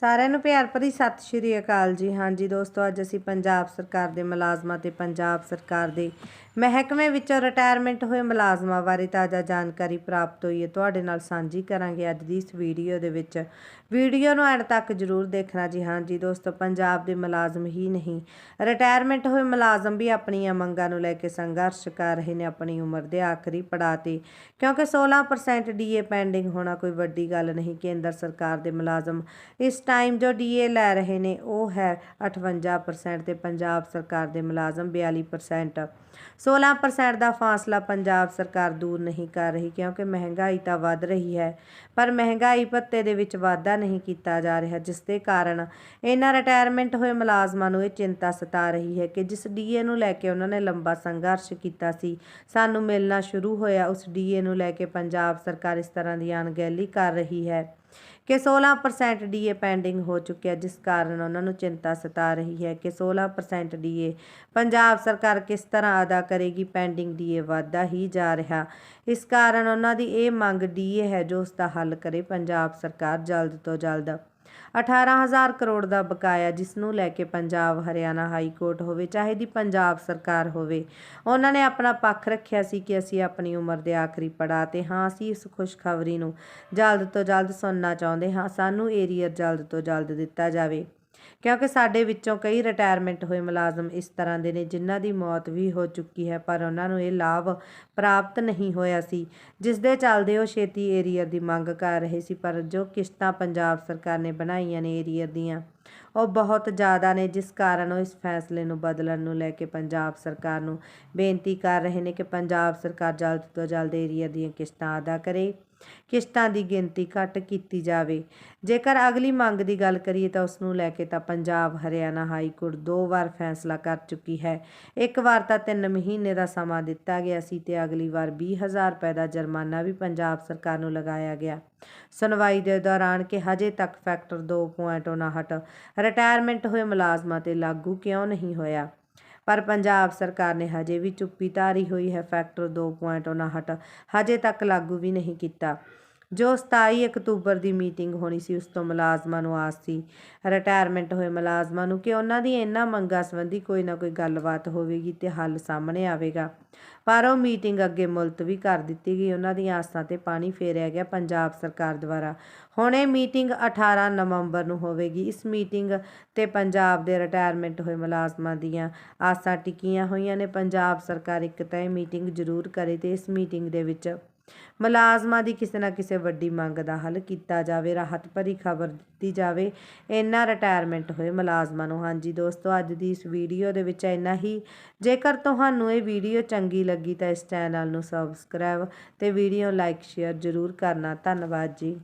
ਸਾਰਿਆਂ ਨੂੰ ਪਿਆਰ ਭਰੀ ਸਤਿ ਸ਼੍ਰੀ ਅਕਾਲ ਜੀ। ਹਾਂਜੀ ਦੋਸਤੋ, ਅੱਜ ਅਸੀਂ ਪੰਜਾਬ ਸਰਕਾਰ ਦੇ ਮੁਲਾਜ਼ਮਾਂ ਤੇ ਪੰਜਾਬ ਸਰਕਾਰ ਦੇ ਮਹਿਕਮੇ ਵਿੱਚੋਂ ਰਿਟਾਇਰਮੈਂਟ ਹੋਏ ਮੁਲਾਜ਼ਮਾਂ ਬਾਰੇ ਤਾਜ਼ਾ ਜਾਣਕਾਰੀ ਪ੍ਰਾਪਤ ਹੋਈ ਹੈ। ਤੁਹਾਡੇ ਨਾਲ ਸਾਂਝੀ ਕਰਾਂਗੇ ਅੱਜ ਦੀ ਇਸ ਵੀਡੀਓ ਦੇ ਵਿੱਚ। ਵੀਡੀਓ ਨੂੰ ਐਂਡ ਤੱਕ ਜ਼ਰੂਰ ਦੇਖਣਾ ਜੀ। ਹਾਂਜੀ ਦੋਸਤੋ, ਪੰਜਾਬ ਦੇ ਮੁਲਾਜ਼ਮ ਹੀ ਨਹੀਂ। ਰਿਟਾਇਰਮੈਂਟ ਹੋਏ ਮੁਲਾਜ਼ਮ ਵੀ ਆਪਣੀਆਂ ਮੰਗਾਂ ਨੂੰ ਲੈ ਕੇ ਸੰਘਰਸ਼ ਕਰ ਰਹੇ ਨੇ ਆਪਣੀ ਉਮਰ ਦੇ ਆਖਰੀ ਪੜਾਅ ਤੇ। ਕਿਉਂਕਿ 16% ਡੀਏ ਪੈਂਡਿੰਗ ਹੋਣਾ ਕੋਈ ਵੱਡੀ ਗੱਲ ਨਹੀਂ। ਕੇਂਦਰ ਸਰਕਾਰ ਦੇ ਮੁਲਾਜ਼ਮ ਇਸ ਟਾਈਮ ਜੋ ਡੀਏ ਲੈ ਰਹੇ ਨੇ, ਉਹ ਹੈ 58% ਤੇ ਪੰਜਾਬ ਸਰਕਾਰ ਦੇ ਮੁਲਾਜ਼ਮ 42% 16% ਦਾ ਫਾਸਲਾ ਪੰਜਾਬ ਸਰਕਾਰ ਦੂਰ ਨਹੀਂ ਕਰ ਰਹੀ ਕਿਉਂਕਿ ਮਹਿੰਗਾਈ ਤਾਂ ਵੱਧ ਰਹੀ ਹੈ, ਪਰ ਮਹਿੰਗਾਈ ਭੱਤੇ ਦੇ ਵਿੱਚ ਵਾਧਾ ਨਹੀਂ ਕੀਤਾ ਜਾ ਰਿਹਾ, ਜਿਸ ਦੇ ਕਾਰਨ ਇਹਨਾਂ ਰਿਟਾਇਰਮੈਂਟ ਹੋਏ ਮੁਲਾਜ਼ਮਾਂ ਨੂੰ ਇਹ ਚਿੰਤਾ ਸਤਾ ਰਹੀ ਹੈ ਕਿ ਜਿਸ ਡੀਏ ਨੂੰ ਲੈ ਕੇ ਉਹਨਾਂ ਨੇ ਲੰਬਾ ਸੰਘਰਸ਼ ਕੀਤਾ ਸੀ, ਸਾਨੂੰ ਮਿਲਣਾ ਸ਼ੁਰੂ ਹੋਇਆ, ਉਸ ਡੀਏ ਨੂੰ ਲੈ ਕੇ ਪੰਜਾਬ ਸਰਕਾਰ ਇਸ ਤਰ੍ਹਾਂ ਦੀ ਅਣਗਹਿਲੀ ਕਰ ਰਹੀ ਹੈ। ਕਿ 16% ਡੀਏ ਪੈਂਡਿੰਗ ਹੋ ਚੁੱਕਿਆ, ਜਿਸ ਕਾਰਨ ਉਹਨਾਂ ਨੂੰ ਚਿੰਤਾ ਸਤਾ ਰਹੀ ਹੈ ਕਿ 16% ਡੀਏ ਪੰਜਾਬ ਸਰਕਾਰ ਕਿਸ ਤਰ੍ਹਾਂ ਅਦਾ ਕਰੇਗੀ ਪੈਂਡਿੰਗ ਡੀਏ ਵਾਧਾ ਹੀ ਜਾ ਰਿਹਾ। ਇਸ ਕਾਰਨ ਉਹਨਾਂ ਦੀ ਇਹ ਮੰਗ ਡੀਏ ਹੈ ਜੋ ਉਸ ਦਾ ਹੱਲ ਕਰੇ, ਪੰਜਾਬ ਸਰਕਾਰ ਜਲਦ ਤੋਂ ਜਲਦ 18000 ਕਰੋੜ ਦਾ ਬਕਾਇਆ ਜਿਸ ਨੂੰ ਲੈ ਕੇ ਪੰਜਾਬ, ਹਰਿਆਣਾ ਹਾਈ ਕੋਰਟ ਹੋਵੇ, ਚਾਹੇ ਦੀ ਪੰਜਾਬ ਸਰਕਾਰ ਹੋਵੇ। ਉਹਨਾਂ ਨੇ ਆਪਣਾ ਪੱਖ ਰੱਖਿਆ ਸੀ ਕਿ ਅਸੀਂ ਆਪਣੀ ਉਮਰ ਦੇ ਆਖਰੀ ਪੜਾਅ ਤੇ ਹਾਂ, ਅਸੀਂ ਇਸ ਖੁਸ਼ਖਬਰੀ ਨੂੰ ਜਲਦ ਤੋਂ ਜਲਦ ਸੁਣਨਾ ਚਾਹੁੰਦੇ ਹਾਂ। ਸਾਨੂੰ ਏਰੀਅਰ ਜਲਦ ਤੋਂ ਜਲਦ ਦਿੱਤਾ ਜਾਵੇ। ਕਿਉਂਕਿ ਸਾਡੇ ਵਿੱਚੋਂ ਕਈ ਰਿਟਾਇਰਮੈਂਟ ਹੋਏ ਮੁਲਾਜ਼ਮ ਇਸ ਤਰ੍ਹਾਂ ਦੇ ਨੇ, ਜਿਨ੍ਹਾਂ ਦੀ ਮੌਤ ਵੀ ਹੋ ਚੁੱਕੀ ਹੈ, ਪਰ ਉਹਨਾਂ ਨੂੰ ਇਹ ਲਾਭ ਪ੍ਰਾਪਤ ਨਹੀਂ ਹੋਇਆ ਸੀ। ਜਿਸ ਦੇ ਚੱਲਦੇ ਉਹ ਛੇਤੀ ਏਰੀਅਰ ਦੀ ਮੰਗ ਕਰ ਰਹੇ ਸੀ, ਪਰ ਜੋ ਕਿਸ਼ਤਾਂ ਪੰਜਾਬ ਸਰਕਾਰ ਨੇ ਬਣਾਈਆਂ ਨੇ ਏਰੀਅਰ ਦੀਆਂ ਉਹ ਬਹੁਤ ਜ਼ਿਆਦਾ ਨੇ, ਜਿਸ ਕਾਰਨ ਉਹ ਇਸ ਫੈਸਲੇ ਨੂੰ ਬਦਲਣ ਨੂੰ ਲੈ ਕੇ ਪੰਜਾਬ ਸਰਕਾਰ ਨੂੰ ਬੇਨਤੀ ਕਰ ਰਹੇ ਨੇ ਕਿ ਪੰਜਾਬ ਸਰਕਾਰ ਜਲਦ ਤੋਂ ਜਲਦ ਏਰੀਆ ਦੀਆਂ ਕਿਸ਼ਤਾਂ ਅਦਾ ਕਰੇ। ਕਿਸ਼ਤਾਂ ਦੀ ਗਿਣਤੀ ਘੱਟ ਕੀਤੀ ਜਾਵੇ। ਜੇਕਰ ਅਗਲੀ ਮੰਗ ਦੀ ਗੱਲ ਕਰੀਏ ਤਾਂ ਉਸ ਨੂੰ ਲੈ ਕੇ ਤਾਂ ਪੰਜਾਬ ਹਰਿਆਣਾ ਹਾਈ ਕੋਰਟ ਦੋ ਵਾਰ ਫੈਸਲਾ ਕਰ ਚੁੱਕੀ ਹੈ। ਇੱਕ ਵਾਰ ਤਾਂ 3 ਮਹੀਨੇ ਦਾ ਸਮਾਂ ਦਿੱਤਾ ਗਿਆ ਸੀ ਤੇ ਅਗਲੀ ਵਾਰ 20000 ਰੁਪਏ ਦਾ ਜੁਰਮਾਨਾ ਵੀ ਪੰਜਾਬ ਸਰਕਾਰ ਨੂੰ ਲਗਾਇਆ ਗਿਆ। ਸੁਣਵਾਈ ਦੇ ਦੌਰਾਨ ਕਿ ਹਜੇ ਤੱਕ ਫੈਕਟਰ 2.59 ਰਿਟਾਇਰਮੈਂਟ ਹੋਏ ਮੁਲਾਜ਼ਮਾਂ ਤੇ ਲਾਗੂ ਕਿਉਂ ਨਹੀਂ ਹੋਇਆ? ਪਰ ਪੰਜਾਬ ਸਰਕਾਰ ਨੇ ਹਜੇ ਵੀ ਚੁੱਪੀ ਧਾਰੀ ਹੋਈ ਹੈ। ਫੈਕਟਰ 2.59 ਹਜੇ ਤੱਕ ਲਾਗੂ ਵੀ ਨਹੀਂ ਕੀਤਾ। ਜੋ 27 ਅਕਤੂਬਰ ਦੀ ਮੀਟਿੰਗ ਹੋਣੀ ਸੀ, ਉਸ ਤੋਂ ਮੁਲਾਜ਼ਮਾਂ ਨੂੰ ਆਸ ਸੀ ਰਿਟਾਇਰਮੈਂਟ ਹੋਏ ਮੁਲਾਜ਼ਮਾਂ ਨੂੰ, ਕਿ ਉਹਨਾਂ ਦੀ ਇਹਨਾਂ ਮੰਗਾਂ ਸੰਬੰਧੀ ਕੋਈ ਨਾ ਕੋਈ ਗੱਲਬਾਤ ਹੋਵੇਗੀ ਤੇ ਹੱਲ ਸਾਹਮਣੇ ਆਵੇਗਾ। ਪਰ ਉਹ ਮੀਟਿੰਗ ਅੱਗੇ ਮੁਲਤਵੀ ਕਰ ਦਿੱਤੀ ਗਈ। ਉਹਨਾਂ ਦੀਆਂ ਆਸਾਂ ਤੇ ਪਾਣੀ ਫੇਰਿਆ ਗਿਆ ਪੰਜਾਬ ਸਰਕਾਰ ਦੁਆਰਾ। ਹੁਣ ਇਹ ਮੀਟਿੰਗ 18 ਨਵੰਬਰ ਨੂੰ ਹੋਵੇਗੀ। ਇਸ ਮੀਟਿੰਗ ਤੇ ਪੰਜਾਬ ਦੇ ਰਿਟਾਇਰਮੈਂਟ ਹੋਏ ਮੁਲਾਜ਼ਮਾਂ ਦੀਆਂ ਆਸਾਂ ਟਿਕੀਆਂ ਹੋਈਆਂ ਨੇ। ਪੰਜਾਬ ਸਰਕਾਰ ਇੱਕ ਤਾਂ ਇਹ ਮੀਟਿੰਗ ਜ਼ਰੂਰ ਕਰੇ ਤੇ ਇਸ ਮੀਟਿੰਗ ਦੇ ਵਿੱਚ ਮੁਲਾਜ਼ਮਾਂ ਦੀ ਕਿਸੇ ਨਾ ਕਿਸੇ ਵੱਡੀ ਮੰਗ ਦਾ ਹੱਲ ਕੀਤਾ ਜਾਵੇ, ਰਾਹਤ ਭਰੀ ਖਬਰ ਦਿੱਤੀ ਜਾਵੇ। ਇੰਨਾ ਰਿਟਾਇਰਮੈਂਟ ਹੋਏ ਮੁਲਾਜ਼ਮਾਂ ਨੂੰ। ਹਾਂਜੀ ਦੋਸਤੋ, ਅੱਜ ਦੀ ਇਸ ਵੀਡੀਓ ਦੇ ਵਿੱਚ ਇੰਨਾ ਹੀ। ਜੇਕਰ ਤੁਹਾਨੂੰ ਇਹ ਵੀਡੀਓ ਚੰਗੀ ਲੱਗੀ ਤਾਂ ਇਸ ਚੈਨਲ ਨੂੰ ਸਬਸਕ੍ਰਾਈਬ ਤੇ ਵੀਡੀਓ ਲਾਈਕ ਸ਼ੇਅਰ ਜ਼ਰੂਰ ਕਰਨਾ। ਧੰਨਵਾਦ ਜੀ।